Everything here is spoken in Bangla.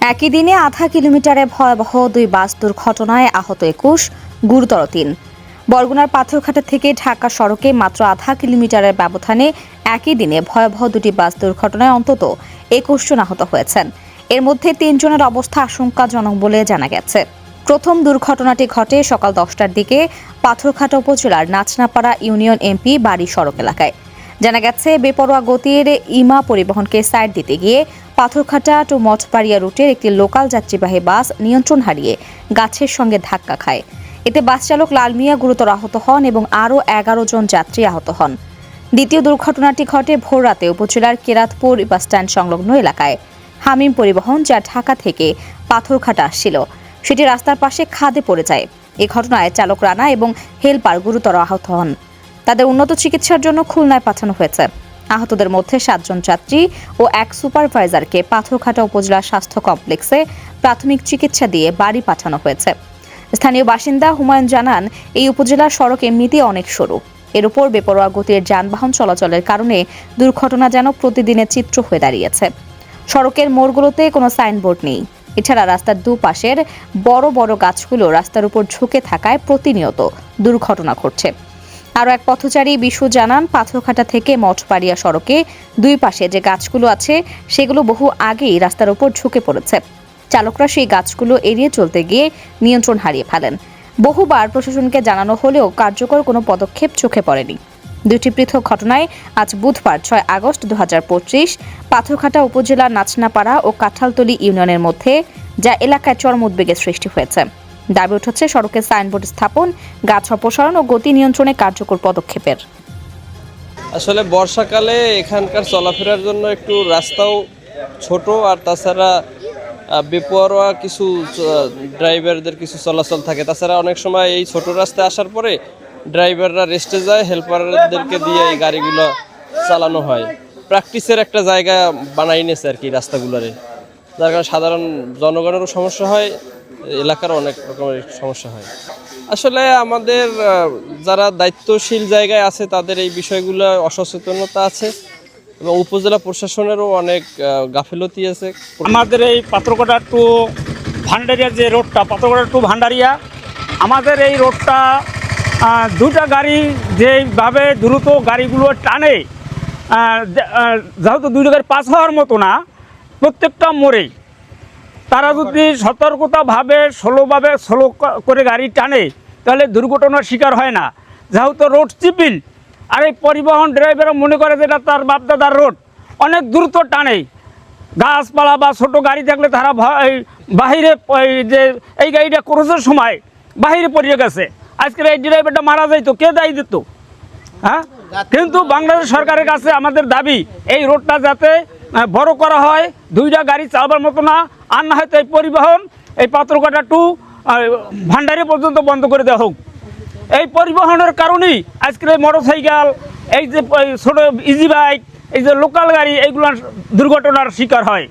একই দিনে আধা কিলোমিটারে ভয়াবহ দুই বাস দুর্ঘটনায় আহত একুশ, গুরুতর তিন। বরগুনার পাথরঘাটা থেকে ঢাকা সড়কে মাত্র আধা কিলোমিটারের ব্যবধানে একই দিনে ভয়াবহ দুটি বাস দুর্ঘটনায় অন্তত একুশ জন আহত হয়েছেন। এর মধ্যে তিনজনের অবস্থা আশঙ্কাজনক বলে জানা গেছে। প্রথম দুর্ঘটনাটি ঘটে সকাল দশটার দিকে পাথরঘাটা উপজেলার নাচনাপাড়া ইউনিয়ন এমপি বাড়ি সড়ক এলাকায়। জানা গেছে, বেপরোয়া গতির ইমা পরিবহনকে সাইড দিতে গিয়ে পাথরঘাটা টু মঠপাড়িয়া রুটের একটি লোকাল যাত্রীবাহী বাস নিয়ন্ত্রণ হারিয়ে গাছের সঙ্গে ধাক্কা খায়। এতে বাস চালক লাল মিয়া গুরুতর আহত হন এবং আরও এগারো জন যাত্রী আহত হন। দ্বিতীয় দুর্ঘটনাটি ঘটে ভোররাতে উপজেলার কেরাতপুর বাসস্ট্যান্ড সংলগ্ন এলাকায়। হামিম পরিবহন, যা ঢাকা থেকে পাথরঘাটা আসছিল, সেটি রাস্তার পাশে খাদে পড়ে যায়। এ ঘটনায় চালক রানা এবং হেলপার গুরুতর আহত হন। তাদের উন্নত চিকিৎসার জন্য খুলনায় পাঠানো হয়েছে। আহতদের মধ্যে সাতজন যাত্রী ও এক সুপারভাইজারকে পাথরঘাটা উপজেলা স্বাস্থ্য কমপ্লেক্সে প্রাথমিক চিকিৎসা দিয়ে বাড়ি পাঠানো হয়েছে। স্থানীয় বাসিন্দা হুমায়ুন জানান, এই উপজেলার সড়ক এমনিতেই অনেক সরু। এর উপর বেপরোয়া গতির যানবাহন চলাচলের কারণে দুর্ঘটনা যেন প্রতিদিনের চিত্র হয়ে দাঁড়িয়েছে। সড়কের মোড়গুলোতে কোনো সাইনবোর্ড নেই। এছাড়া রাস্তার দুপাশের বড় বড় গাছগুলো রাস্তার উপর ঝুঁকে থাকায় প্রতিনিয়ত দুর্ঘটনা ঘটছে। আরও এক পথচারী বিশু জানান, পাথরঘাটা থেকে মঠপাড়িয়া সড়কে দুই পাশে যে গাছগুলো আছে, সেগুলো বহু আগেই রাস্তার উপর ঝুঁকে পড়েছে। চালকরা সেই গাছগুলো এড়িয়ে চলতে গিয়ে নিয়ন্ত্রণ হারিয়ে ফেলেন। বহুবার প্রশাসনকে জানানো হলেও কার্যকর কোনো পদক্ষেপ চোখে পড়েনি। দুটি পৃথক ঘটনায় আজ বুধবার, ছয় আগস্ট দু হাজার পঁচিশ, পাথরঘাটা উপজেলার নাচনাপাড়া ও কাঁঠালতলি ইউনিয়নের মধ্যে, যা এলাকায় চরম উদ্বেগের সৃষ্টি হয়েছে। দাবি উঠেছে সড়কে সাইনবোর্ড স্থাপন গাছ অপসারণ ও গতি নিয়ন্ত্রণে কার্যকর পদক্ষেপের। আসলে বর্ষাকালে এখানকার চলাফেরার জন্য একটু রাস্তাও ছোট, আর তাছাড়া বেপরোয়া কিছু ড্রাইভারদের কিছু চলাচল থাকে। তাছাড়া অনেক সময় এই ছোট রাস্তায় আসার পরে ড্রাইভাররা রেস্টে যায়, হেল্পারদেরকে দিয়ে এই গাড়িগুলো চালানো হয়। প্র্যাকটিসের একটা জায়গা বানাই নিয়েছে আর কি রাস্তাগুলোরে। যার কারণে সাধারণ জনগণেরও সমস্যা হয় এলাকার অনেক রকমের সমস্যা হয়। আসলে আমাদের যারা দায়িত্বশীল জায়গায় আছে, তাদের এই বিষয়গুলো অসচেতনতা আছে এবং উপজেলা প্রশাসনেরও অনেক গাফিলতি আছে। আমাদের এই পাত্রকোটা টু ভান্ডারিয়া যে রোডটা, পাত্রকোটা টু ভান্ডারিয়া, আমাদের এই রোডটা দুটা গাড়ি যেভাবে দ্রুত গাড়িগুলো টানে যেহেতু দুটো গাড়ি পাস হওয়ার মতো না প্রত্যেকটা মোড়েই। তারা যদি সতর্কতাভাবে স্লোভাবে স্লো করে গাড়ি টানে, তাহলে দুর্ঘটনার শিকার হয় না। যেহেতু রোড চিপিল আর এই পরিবহন ড্রাইভাররা মনে করে যে এটা তার বাপদাদার রোড। অনেক দ্রুত টানে। গাছপালা বা ছোট গাড়ি থাকলে তারা বাহিরে যে, এই গাড়িটা ক্রসের সময় বাহিরে পড়ে গেছে। আজকের এই ড্রাইভারটা মারা যাইতো, কে দায়ী দিত? হ্যাঁ? কিন্তু বাংলাদেশ সরকারের কাছে আমাদের দাবি, এই রোডটা যাতে বড় করা হয়। দুইটা গাড়ি চালবার মতো না। আর না হয়তো এই পরিবহন, এই পাত্রকাটা টু ভান্ডারি পর্যন্ত বন্ধ করে দেওয়া হোক। এই পরিবহনের কারণেই আজকের এই মোটর সাইকেল এই যে ছোটো ইজি বাইক এই যে লোকাল গাড়ি এইগুলো দুর্ঘটনার শিকার হয়।